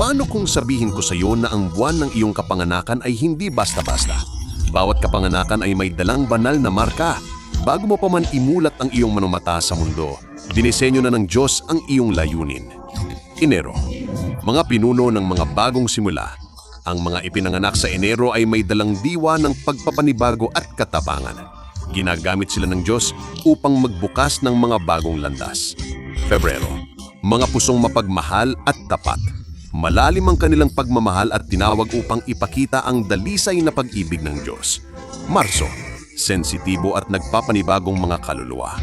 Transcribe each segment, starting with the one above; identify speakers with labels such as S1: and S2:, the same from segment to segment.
S1: Paano kung sabihin ko sa iyo na ang buwan ng iyong kapanganakan ay hindi basta-basta? Bawat kapanganakan ay may dalang banal na marka. Bago mo pa man imulat ang iyong manumata sa mundo, dinisenyo na ng Diyos ang iyong layunin. Enero. Mga pinuno ng mga bagong simula. Ang mga ipinanganak sa Enero ay may dalang diwa ng pagpapanibago at katapangan. Ginagamit sila ng Diyos upang magbukas ng mga bagong landas. Pebrero. Mga pusong mapagmahal at tapat. Malalim ang kanilang pagmamahal at tinawag upang ipakita ang dalisay na pag-ibig ng Diyos. Marso. Sensitibo at nagpapanibagong mga kaluluwa.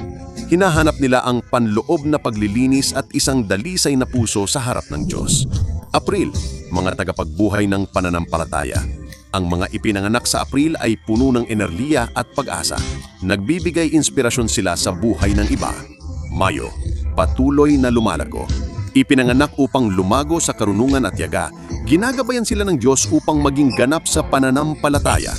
S1: Hinahanap nila ang panloob na paglilinis at isang dalisay na puso sa harap ng Diyos. April, mga tagapagbuhay ng pananampalataya. Ang mga ipinanganak sa April ay puno ng enerhiya at pag-asa. Nagbibigay inspirasyon sila sa buhay ng iba. Mayo, patuloy na lumalago. Ipinanganak upang lumago sa karunungan at yaga. Ginagabayan sila ng Diyos upang maging ganap sa pananampalataya.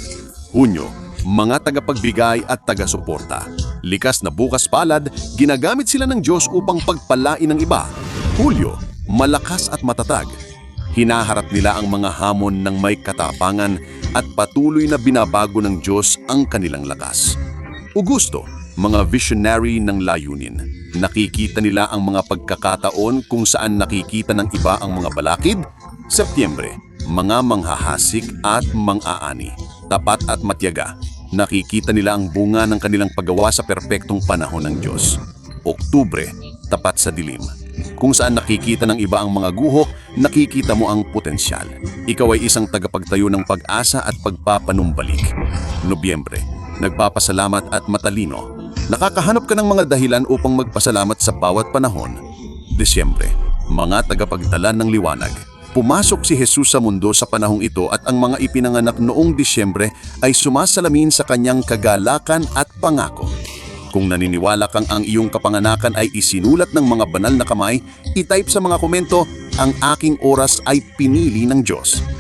S1: Hunyo, mga tagapagbigay at taga-suporta. Likas na bukas palad, ginagamit sila ng Diyos upang pagpalain ng iba. Hulyo, malakas at matatag. Hinaharap nila ang mga hamon ng may katapangan at patuloy na binabago ng Diyos ang kanilang lakas. Augusto, mga visionary ng layunin. Nakikita nila ang mga pagkakataon kung saan nakikita ng iba ang mga balakid. Setyembre, mga manghahasik at mang-aani. Tapat at matyaga. Nakikita nila ang bunga ng kanilang paggawa sa perpektong panahon ng Diyos. Oktubre, tapat sa dilim. Kung saan nakikita ng iba ang mga guho, nakikita mo ang potensyal. Ikaw ay isang tagapagtayo ng pag-asa at pagpapanumbalik. Nobyembre, nagpapasalamat at matalino. Nakakahanap ka ng mga dahilan upang magpasalamat sa bawat panahon. Desyembre, mga tagapagdala ng liwanag. Pumasok si Jesus sa mundo sa panahong ito at ang mga ipinanganak noong Disyembre ay sumasalamin sa kanyang kagalakan at pangako. Kung naniniwala kang ang iyong kapanganakan ay isinulat ng mga banal na kamay, itype sa mga komento, ang aking oras ay pinili ng Diyos.